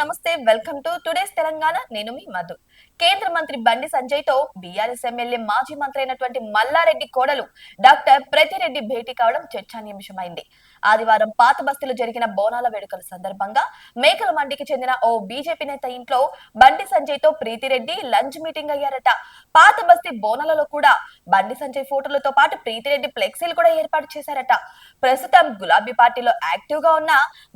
నమస్తే welcome to today's Telangana. నేను మీ మధు. కేంద్ర మంత్రి బండి సంజయ్తో బీఆర్ఎస్ ఎమ్మెల్యే మాజీ మంత్రి అయినటువంటి మల్లారెడ్డి కోడలు డాక్టర్ ప్రతిరెడ్డి భేటీ కావడం చర్చానీయాంశమైంది ఆదివారం పాత బస్తీలో జరిగిన బోనాల వేడుకల సందర్భంగా మేకల మండికి చెందిన ఓ బీజేపీ నేత ఇంట్లో బండి సంజయ్తో ప్రీతిరెడ్డి లంచ్ మీటింగ్ అయ్యారట. పాత బస్తీ బోనాలలో కూడా బండి సంజయ్ ఫోటోలతో పాటు ప్రీతిరెడ్డి ఫ్లెక్సీలు కూడా ఏర్పాటు చేశారట. ప్రస్తుతం గులాబీ పార్టీలో యాక్టివ్గా ఉన్న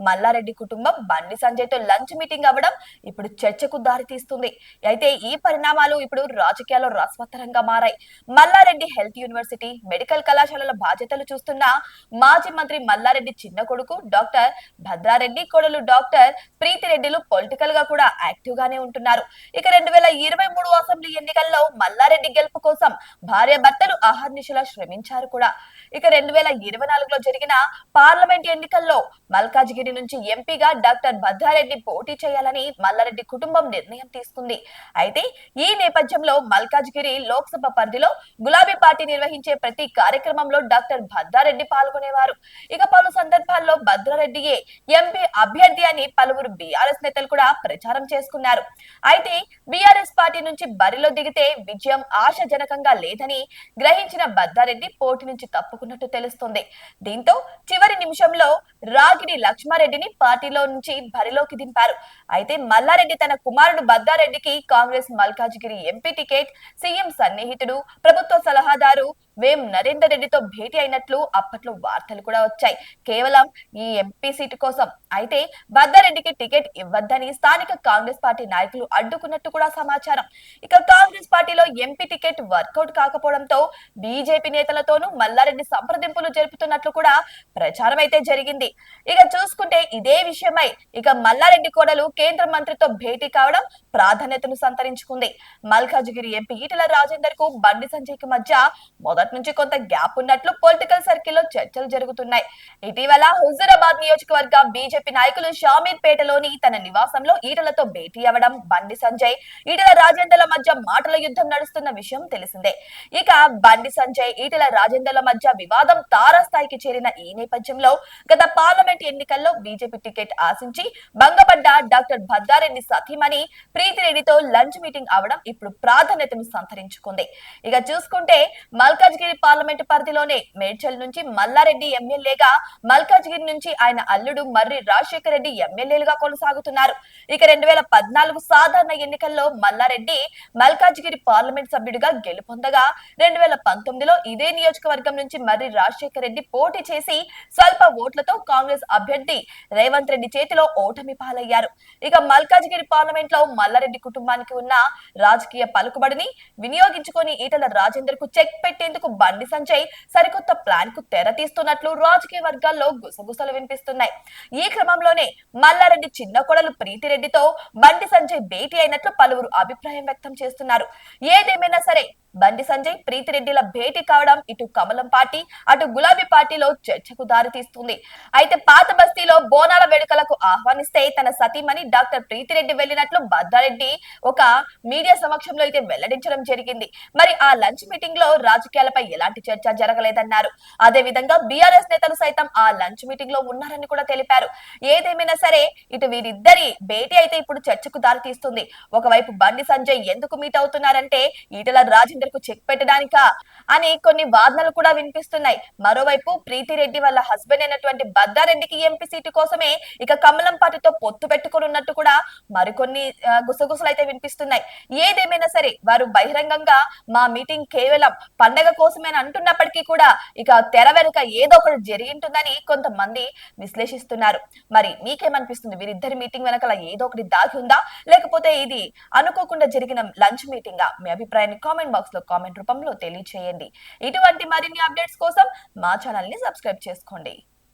మల్లారెడ్డి కుటుంబం బండి సంజయ్తో లంచ్ మీటింగ్ అవ్వడం ఇప్పుడు చర్చకు దారితీస్తుంది అయితే ఈ పరిణామాలు ఇప్పుడు రాజకీయాల్లో రసవత్తరంగా మారాయి. మల్లారెడ్డి హెల్త్ యూనివర్సిటీ మెడికల్ కళాశాలల బాధ్యతలు చూస్తున్న మాజీ మంత్రి మల్లారెడ్డి చిన్న కొడుకు డాక్టర్ భద్రారెడ్డి కొడలు డాక్టర్ ప్రీతిరెడ్డిలు పొలిటికల్గా కూడా యాక్టివ్ గానే ఉంటున్నారు. ఇక రెండు వేల ఇరవై మూడు అసెంబ్లీ ఎన్నికల్లో మల్లారెడ్డి గెలుపు కోసం భార్య భర్తలు అహర్నిశలా శ్రమించారు కూడా. ఇక రెండు వేల ఇరవై నాలుగులో జరిగిన పార్లమెంట్ ఎన్నికల్లో మల్కాజ్గిరి నుంచి ఎంపీగా డాక్టర్ భద్రారెడ్డి పోటీ చేయాలని మల్లారెడ్డి కుటుంబం నిర్ణయం తీసుకుంది. అయితే ఈ నేపథ్యంలో మల్కాజ్గిరి లోక్సభ పరిధిలో గులాబీ పార్టీ నిర్వహించే ప్రతి కార్యక్రమంలో డాక్టర్ భద్రారెడ్డి పాల్గొనేవారు. ఇక పలు సందర్భాల్లో భద్రారెడ్డియే ఎంపీ అభ్యర్థి అని పలువురు బీఆర్ఎస్ నేతలు కూడా ప్రచారం చేసుకున్నారు. అయితే బీఆర్ఎస్ పార్టీ నుంచి బరిలో దిగితే విజయం ఆశాజనకంగా లేదని గ్రహించిన భద్రారెడ్డి పోటీ నుంచి తప్పుకున్నట్టు తెలుస్తుంది. దీంతో చివరి నిమిషంలో రాగిడి లక్ష్మారెడ్డిని పార్టీలో నుంచి బరిలోకి దింపారు. అయితే మల్లారెడ్డి తన కుమారుడు బద్దారెడ్డికి Congress Malkajgiri MP ticket CM సన్నిహితుడు ప్రభుత్వ సలహాదారు వేం నరేందర్ రెడ్డితో భేటీ అయినట్లు అప్పట్లో వార్తలు కూడా వచ్చాయి. కేవలం ఈ ఎంపీ సీటు కోసం. అయితే బద్దారెడ్డికి టికెట్ ఇవ్వద్దని స్థానిక కాంగ్రెస్ పార్టీ నాయకులు అడ్డుకున్నట్టు కూడా సమాచారం. ఇక కాంగ్రెస్ పార్టీలో ఎంపీ టికెట్ వర్కౌట్ కాకపోవడంతో బీజేపీ నేతలతోనూ మల్లారెడ్డి సంప్రదింపులు జరుపుతున్నట్లు కూడా ప్రచారం అయితే జరిగింది. ఇక చూసుకుంటే ఇదే విషయమై ఇక మల్లారెడ్డి కోడలు కేంద్ర మంత్రితో భేటీ కావడం ప్రాధాన్యతను సంతరించుకుంది. మల్కాజ్గిరి ఎంపీ ఈటల రాజేందర్కు బండి సంజయ్కి మధ్య మొదటి నుంచి కొంత గ్యాప్ ఉన్నట్లు పొలిటికల్ సర్కిల్లో చర్చలు జరుగుతున్నాయి. ఇటీవల హుజూరాబాద్ నియోజకవర్గ బీజేపీ నాయకులు షామీర్ పేటలోని తన నివాసంలో ఈటలతో భేటీ అవ్వడం బండి సంజయ్ ఈటల రాజేందర్ల మధ్య మాటల యుద్ధం నడుస్తున్న విషయం తెలిసిందే. ఇక బండి సంజయ్ ఈటల రాజేందర్ల మధ్య వివాదం తారాస్థాయికి చేరిన ఈ నేపథ్యంలో గత పార్లమెంట్ ఎన్నికల్లో బీజేపీ టికెట్ ఆశించి భంగపడ్డ డాక్టర్ భద్రారెడ్డి సతీమణి ప్రీతిరెడ్డితో లంచ్ మీటింగ్ అవడం ఇప్పుడు ప్రాధాన్యతను సంతరించుకుంది. ఇక చూసుకుంటే మల్కాజ్గిరి పార్లమెంట్ పరిధిలోనే మేడ్చల్ నుంచి మల్లారెడ్డి ఎమ్మెల్యేగా మల్కాజ్గిరి నుంచి ఆయన అల్లుడు మర్రి రాజశేఖర రెడ్డి ఎమ్మెల్యేలుగా కొనసాగుతున్నారు. ఇక రెండు వేల పద్నాలుగు సాధారణ ఎన్నికల్లో మల్లారెడ్డి మల్కాజ్గిరి పార్లమెంట్ సభ్యుడిగా గెలుపొందగా రెండు వేల పంతొమ్మిదిలో ఇదే నియోజకవర్గం నుంచి మర్రి రాజశేఖర రెడ్డి పోటీ చేసి స్వల్ప ఓట్లతో కాంగ్రెస్ అభ్యర్థి రేవంత్ రెడ్డి చేతిలో ఓటమి పాలయ్యారు. ఇక మల్కాజ్గిరి పార్లమెంట్లో మల్లారెడ్డి కుటుంబానికి ఉన్న రాజకీయ పలుకుబడిని వినియోగించుకొని ఈటల రాజేందర్కు చెక్ పెట్టేందుకు బండి సంజయ్ సరికొత్త ప్లాన్కు తెర తీస్తున్నట్లు రాజకీయ వర్గాల్లో గుసగుసలు వినిపిస్తున్నాయి. ఈ క్రమంలోనే మల్లారెడ్డి చిన్న కొడలు ప్రీతిరెడ్డితో బండి సంజయ్ భేటీ అయినట్లు పలువురు అభిప్రాయం వ్యక్తం చేస్తున్నారు. ఏదేమైనా సరే బండి సంజయ్ ప్రీతిరెడ్డిల భేటీ కావడం ఇటు కమలం పార్టీ అటు గులాబీ పార్టీలో చర్చకు దారితీస్తుంది అయితే పాత బస్తీలో బోనాల వేడుకలకు ఆహ్వానిస్తే తన సతీమణి డాక్టర్ ప్రీతిరెడ్డి వెళ్ళినట్లు భద్రారెడ్డి ఒక మీడియా సమక్షంలో అయితే వెల్లడించడం జరిగింది. మరి ఆ లంచ్ మీటింగ్లో రాజకీయాలపై ఎలాంటి చర్చ జరగలేదన్నారు. అదే విధంగా బీఆర్ఎస్ నేతలు సైతం ఆ లంచ్ మీటింగ్లో ఉన్నారని కూడా తెలిపారు. ఏదేమైనా సరే ఇటు వీరిద్దరి భేటీ అయితే ఇప్పుడు చర్చకు దారితీస్తుంది ఒకవైపు బండి సంజయ్ ఎందుకు మీట్ అవుతున్నారంటే ఈటల రాజేంద్ర కు చెక్ పెట్టడానికా అని కొన్ని వాదనలు కూడా వినిపిస్తున్నాయి. మరోవైపు ప్రీతిరెడ్డి వాళ్ళ హస్బెండ్ అయినటువంటి బద్దారెడ్డికి ఎంపీ సీటు కోసమే ఇక కమలం పార్టీతో పొత్తు పెట్టుకుని ఉన్నట్టు కూడా మరికొన్ని గుసగుసలు అయితే వినిపిస్తున్నాయి. ఏదేమైనా సరే వారు బహిరంగంగా మా మీటింగ్ కేవలం పండగ కోసమే అని అంటున్నప్పటికీ కూడా ఇక తెర వెనుక ఏదో ఒకటి జరిగి ఉంటుందని కొంతమంది విశ్లేషిస్తున్నారు. మరి మీకేమనిపిస్తుంది? వీరిద్దరి మీటింగ్ వెనకాల ఏదో ఒకటి దాగి ఉందా? లేకపోతే ఇది అనుకోకుండా జరిగిన లంచ్ మీటింగా? మీ అభిప్రాయాన్ని కామెంట్ బాక్స్ బాక్స్లో కామెంట్ రూపంలో తెలియచేయండి. ఇటువంటి మరిన్ని అప్డేట్స్ కోసం మా ఛానల్ని సబ్స్క్రైబ్ చేసుకోండి.